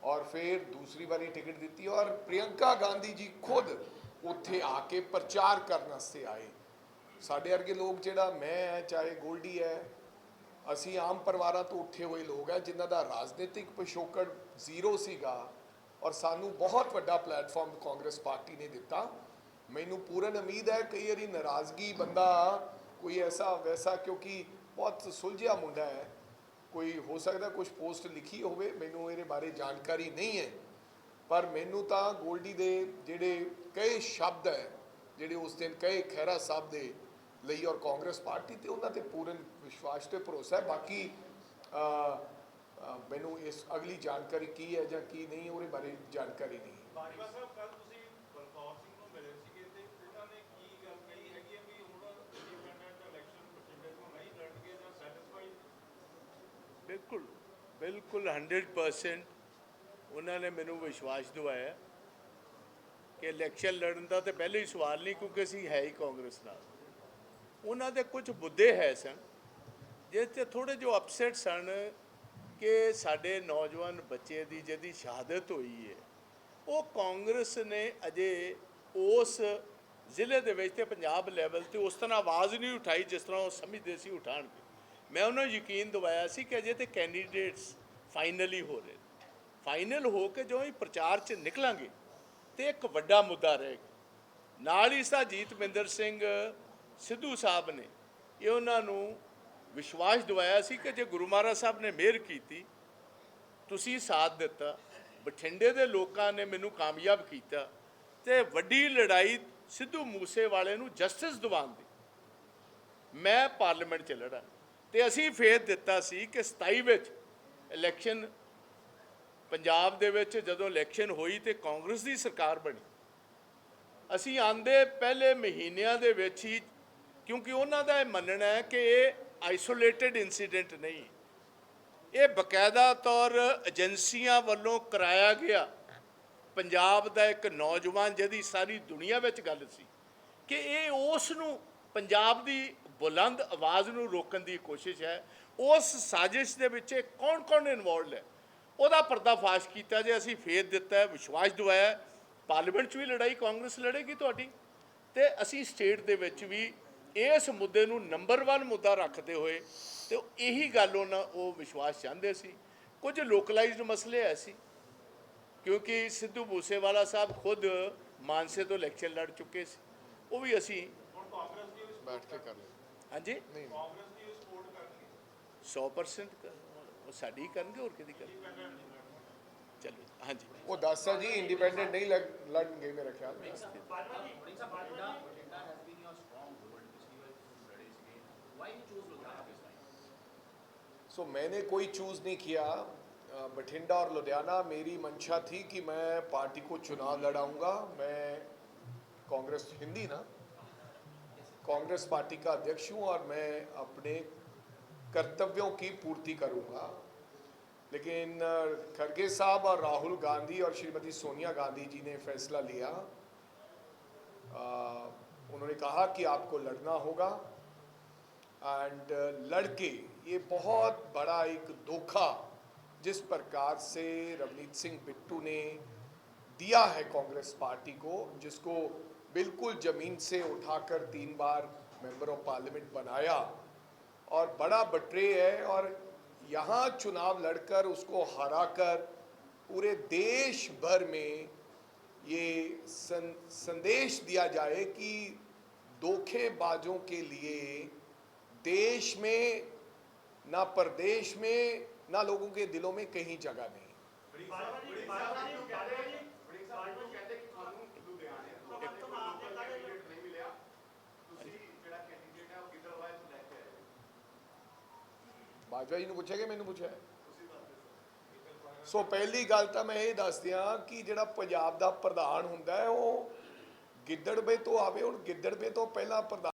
ਔਰ ਫਿਰ ਦੂਸਰੀ ਵਾਰੀ ਟਿਕਟ ਦਿੱਤੀ ਔਰ ਪ੍ਰਿਯੰਕਾ ਗਾਂਧੀ ਜੀ ਖੁਦ ਉੱਥੇ ਆ ਕੇ ਪ੍ਰਚਾਰ ਕਰਨ ਵਾਸਤੇ ਆਏ। ਸਾਡੇ ਵਰਗੇ ਲੋਕ ਜਿਹੜਾ ਮੈਂ ਹੈ, ਚਾਹੇ ਗੋਲਡੀ ਹੈ, ਅਸੀਂ ਆਮ ਪਰਿਵਾਰਾਂ ਤੋਂ ਉੱਠੇ ਹੋਏ ਲੋਕ ਹੈ, ਜਿਨ੍ਹਾਂ ਦਾ ਰਾਜਨੀਤਿਕ ਪਿਛੋਕੜ ਜ਼ੀਰੋ ਸੀਗਾ ਔਰ ਸਾਨੂੰ ਬਹੁਤ ਵੱਡਾ ਪਲੇਟਫਾਰਮ ਕਾਂਗਰਸ ਪਾਰਟੀ ਨੇ ਦਿੱਤਾ। ਮੈਨੂੰ ਪੂਰਨ ਉਮੀਦ ਹੈ, ਕਈ ਵਾਰੀ ਨਾਰਾਜ਼ਗੀ ਬੰਦਾ ਕੋਈ ਐਸਾ ਵੈਸਾ, ਕਿਉਂਕਿ ਬਹੁਤ ਸੁਲਝਿਆ ਮੁੰਡਾ ਹੈ। ਕੋਈ ਹੋ ਸਕਦਾ ਕੁਝ ਪੋਸਟ ਲਿਖੀ ਹੋਵੇ, ਮੈਨੂੰ ਇਹਦੇ ਬਾਰੇ ਜਾਣਕਾਰੀ ਨਹੀਂ ਹੈ। ਪਰ ਮੈਨੂੰ ਤਾਂ ਗੋਲਡੀ ਦੇ ਜਿਹੜੇ ਕਈ ਸ਼ਬਦ ਹੈ, ਜਿਹੜੇ ਉਸ ਦਿਨ ਕਹੇ ਖਹਿਰਾ ਸਾਹਿਬ ਦੇ ਲਈ ਔਰ ਕਾਂਗਰਸ ਪਾਰਟੀ ਤੇ ਉਹਨਾਂ ਤੇ ਪੂਰਨ ਵਿਸ਼ਵਾਸ ਤੇ ਭਰੋਸਾ ਹੈ। ਬਾਕੀ ਮੈਨੂੰ ਇਸ ਅਗਲੀ ਜਾਣਕਾਰੀ ਕੀ ਹੈ ਜਾਂ ਕੀ ਨਹੀਂ ਉਹਦੇ ਬਾਰੇ ਜਾਣਕਾਰੀ ਨਹੀਂ। ਬਾਜਵਾ ਸਾਹਿਬ ਕੱਲ ਤੁਸੀਂ ਬਲਕੌਰ ਸਿੰਘ ਨੂੰ ਮਿਲੇ ਸੀਗੇ ਤੇ ਉਹਨਾਂ ਨੇ ਕੀ ਗੱਲ ਕਹੀ ਹੈਗੀ ਹੈ ਵੀ ਹੁਣ ਇੰਡੀਪੈਂਡੈਂਟ ਇਲੈਕਸ਼ਨ ਬਠਿੰਡੇ ਤੋਂ ਨਹੀਂ ਲੜਨਗੇ ਜਾਂ ਸੈਟੀਸਫਾਈਡ ਬਿਲਕੁਲ ਬਿਲਕੁਲ 100% ਉਹਨਾਂ ਨੇ ਮੈਨੂੰ ਵਿਸ਼ਵਾਸ ਦਿਵਾਇਆ ਕਿ ਇਲੈਕਸ਼ਨ ਲੜਨ ਦਾ ਤੇ ਪਹਿਲੇ ਹੀ ਸਵਾਲ ਨਹੀਂ ਕਿਉਂਕਿ ਅਸੀਂ ਹੈ ਹੀ ਕਾਂਗਰਸ ਨਾਲ। ਉਹਨਾਂ ਦੇ ਕੁਝ ਮੁੱਦੇ ਹੈ ਸਨ, ਜਿਸ ਤੇ ਥੋੜੇ ਜੋ ਅਪਸੈਟ ਸਨ ਕਿ ਸਾਡੇ ਨੌਜਵਾਨ ਬੱਚੇ ਦੀ ਜਿਹਦੀ ਸ਼ਹਾਦਤ ਹੋਈ ਹੈ, ਉਹ ਕਾਂਗਰਸ ਨੇ ਅਜੇ ਉਸ ਜ਼ਿਲ੍ਹੇ ਦੇ ਵਿੱਚ ਤੇ ਪੰਜਾਬ ਲੈਵਲ ਤੇ ਉਸ ਤਰ੍ਹਾਂ ਆਵਾਜ਼ ਨਹੀਂ ਉਠਾਈ ਜਿਸ ਤਰ੍ਹਾਂ ਉਹ ਸਮਝਦੇ ਸੀ ਉਠਾਣਗੇ ਮੈਂ ਉਹਨਾਂ ਨੂੰ ਯਕੀਨ ਦਿਵਾਇਆ ਸੀ ਕਿ ਅਜੇ ਤੇ ਕੈਂਡੀਡੇਟਸ ਫਾਈਨਲੀ ਹੋ ਰਹੇ ਫਾਈਨਲ ਹੋ ਕੇ ਜੋ ਹੀ ਪ੍ਰਚਾਰ 'ਚ ਨਿਕਲਾਂਗੇ ਤੇ ਇੱਕ ਵੱਡਾ ਮੁੱਦਾ ਰਹੇਗਾ ਨਾਲ ਹੀ ਸਾ ਜੀਤਮਿੰਦਰ ਸਿੰਘ ਸਿੱਧੂ ਸਾਹਿਬ ਨੇ ਇਹ ਉਹਨਾਂ ਨੂੰ ਵਿਸ਼ਵਾਸ ਦਿਵਾਇਆ ਸੀ ਕਿ ਜੇ ਗੁਰੂ ਮਹਾਰਾਜ ਸਾਹਿਬ ਨੇ ਮਿਹਰ ਕੀਤੀ, ਤੁਸੀਂ ਸਾਥ ਦਿੱਤਾ, ਬਠਿੰਡੇ ਦੇ ਲੋਕਾਂ ਨੇ ਮੈਨੂੰ ਕਾਮਯਾਬ ਕੀਤਾ ਤੇ ਵੱਡੀ ਲੜਾਈ ਸਿੱਧੂ ਮੂਸੇ ਵਾਲੇ ਨੂੰ ਜਸਟਿਸ ਦਿਵਾਉਣ ਦੀ। ਮੈਂ ਪਾਰਲੀਮੈਂਟ 'ਚ ਲੜਾਂ ਤੇ ਅਸੀਂ ਫੇਰ ਦਿੱਤਾ ਸੀ ਕਿ 27 ਵਿੱਚ ਇਲੈਕਸ਼ਨ ਪੰਜਾਬ ਦੇ ਵਿੱਚ ਜਦੋਂ ਇਲੈਕਸ਼ਨ ਹੋਈ ਤੇ ਕਾਂਗਰਸ ਦੀ ਸਰਕਾਰ ਬਣੀ। ਅਸੀਂ ਆਂਦੇ ਪਹਿਲੇ ਮਹੀਨਿਆਂ ਦੇ ਵਿੱਚ ਹੀ ਕਿਉਂਕਿ ਉਹਨਾਂ ਦਾ ਇਹ ਮੰਨਣਾ ਹੈ ਕਿ ਇਹ ਆਈਸੋਲੇਟਿਡ ਇਨਸੀਡੈਂਟ ਨਹੀਂ। ਇਹ ਬਕਾਇਦਾ ਤੌਰ ਏਜੰਸੀਆਂ ਵੱਲੋਂ ਕਰਾਇਆ ਗਿਆ। ਪੰਜਾਬ ਦਾ ਇੱਕ ਨੌਜਵਾਨ ਜਿਹਦੀ ਸਾਰੀ ਦੁਨੀਆ ਵਿੱਚ ਗੱਲ ਸੀ ਕਿ ਇਹ ਉਸ ਨੂੰ ਪੰਜਾਬ ਦੀ ਬੁਲੰਦ ਆਵਾਜ਼ ਨੂੰ ਰੋਕਣ ਦੀ ਕੋਸ਼ਿਸ਼ ਹੈ। ਉਸ ਸਾਜ਼ਿਸ਼ ਦੇ ਵਿੱਚ ਕੌਣ-ਕੌਣ ਇਨਵੋਲਡ ਹੈ? ਉਹਦਾ ਪਰਦਾਫਾਸ਼ ਕੀਤਾ ਜੇ, ਅਸੀਂ ਫੇਰ ਦਿੱਤਾ ਵਿਸ਼ਵਾਸ ਦਵਾਇਆ ਪਾਰਲੀਮੈਂਟ 'ਚ ਵੀ ਲੜਾਈ, ਕਾਂਗਰਸ ਲੜੇਗੀ ਤੁਹਾਡੀ। ਤੇ ਅਸੀਂ ਸਟੇਟ ਦੇ ਵਿੱਚ ਵੀ ਇਸ ਮੁੱਦੇ ਨੂੰ ਨੰਬਰ 1 ਮੁੱਦਾ ਰੱਖਦੇ ਹੋਏ ਤੇ ਇਹੀ ਗੱਲ ਉਹਨਾਂ ਉਹ ਵਿਸ਼ਵਾਸ ਚਾਹੁੰਦੇ ਸੀ। ਕੁਝ ਲੋਕਲਾਈਜ਼ਡ ਮਸਲੇ ਐ ਸੀ ਕਿਉਂਕਿ ਸਿੱਧੂ ਮੂਸੇਵਾਲਾ ਸਾਹਿਬ ਖੁਦ ਮਾਨਸੇ ਤੋਂ ਇਲੈਕਸ਼ਨ ਲੜ ਚੁੱਕੇ ਸੀ। ਉਹ ਵੀ ਅਸੀਂ ਬੈਠ ਕੇ ਕਰ ਹਾਂਜੀ? ਨਹੀਂ। ਕਾਂਗਰਸ ਦੀ ਸਪੋਰਟ ਕਰਨਗੇ। 100% ਉਹ ਸਾਡੀ ਕਰਨਗੇ ਹੋਰ ਕਿਹਦੀ ਕਰਨਗੇ? ਚਲੋ ਹਾਂਜੀ। ਉਹ ਦੱਸਦਾ ਜੀ ਇੰਡੀਪੈਂਡੈਂਟ ਨਹੀਂ ਲੜ- ਲੜਨਗੇ ਮੇਰਾ ਖਿਆਲ Bhatinda सो मैंने कोई चूज़ नहीं किया। बठिंडा और लुधियाना, मेरी मंशा थी कि मैं पार्टी को चुनाव लड़ाऊँगा। मैं कांग्रेस हिंदी ना, कांग्रेस पार्टी का अध्यक्ष हूँ और मैं अपने कर्तव्यों की पूर्ति करूँगा। लेकिन खड़गे साहब और राहुल गांधी और श्रीमती सोनिया गांधी जी ने फैसला लिया। उन्होंने कहा कि आपको लड़ना होगा। एंड लड़के ये बहुत बड़ा एक धोखा जिस प्रकार से रवनीत सिंह बिट्टू ने दिया है कांग्रेस पार्टी को जिसको बिल्कुल ज़मीन से उठाकर तीन बार मेंबर ऑफ़ पार्लियामेंट बनाया। और बड़ा बटरे है और यहाँ चुनाव लड़कर उसको हराकर पूरे देश भर में ये सं, संदेश दिया जाए कि धोखेबाजों के लिए देश में ना प्रदेश में ना लोगों के दिलों में कहीं जगह नहीं ਬਾਜਵਾ ਜੀ ਨੂੰ ਪੁੱਛਿਆ ਕਿ ਮੈਨੂੰ ਪੁੱਛਿਆ ਸੋ ਪਹਿਲੀ ਗੱਲ ਤਾਂ ਮੈਂ ਇਹ ਦੱਸ ਦਿਆਂ ਕਿ ਜਿਹੜਾ ਪੰਜਾਬ ਦਾ ਪ੍ਰਧਾਨ ਹੁੰਦਾ ਹੈ ਉਹ ਗਿੱਦੜਵੇ ਤੋਂ ਆਵੇ ਹੁਣ ਗਿੱਦੜਵੇ ਤੋਂ ਪਹਿਲਾਂ ਪ੍ਰਧਾਨ